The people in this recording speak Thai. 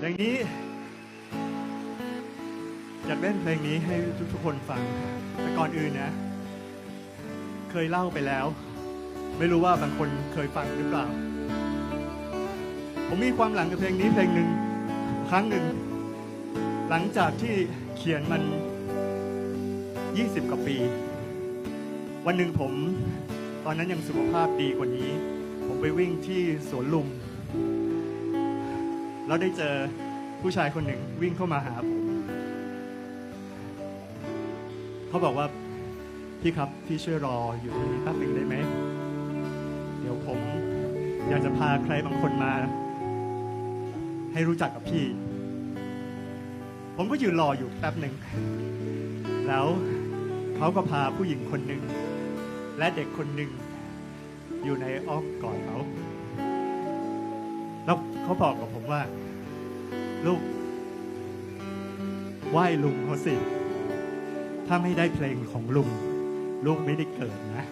เพลงนี้อยากเล่นเพลงนี้ให้ทุกๆคนฟัง แต่ก่อนอื่นนะ เคยเล่าไปแล้ว ไม่รู้ว่าบางคนเคยฟังหรือเปล่า ผมมีความหลังกับเพลงนี้เพลงหนึ่งครั้งหนึ่ง หลังจากที่เขียนมัน 20 กว่าปี วันหนึ่งผม ตอนนั้นยังสุขภาพดีกว่านี้ ผมไปวิ่งที่สวนลุม แล้วได้เจอผู้ชายคนหนึ่งวิ่งเข้ามาหาผมเขาบอกว่าพี่ครับพี่ช่วยรออยู่ตรงนี้แป๊บหนึ่งได้ไหม เดี๋ยวผมอยากจะพาใครบางคนมา ให้รู้จักกับพี่ ผมก็ยืนรออยู่แป๊บหนึ่ง แล้วเขาก็พาผู้หญิงคนหนึ่งและเด็กคนหนึ่งอยู่ในอ้อมกอดเขา แล้วเขาบอกกับผมว่า ลูกไหว้ลุงเขาสิ ถ้าไม่ได้เพลงของลุง ลูกไม่ได้เกิดนะ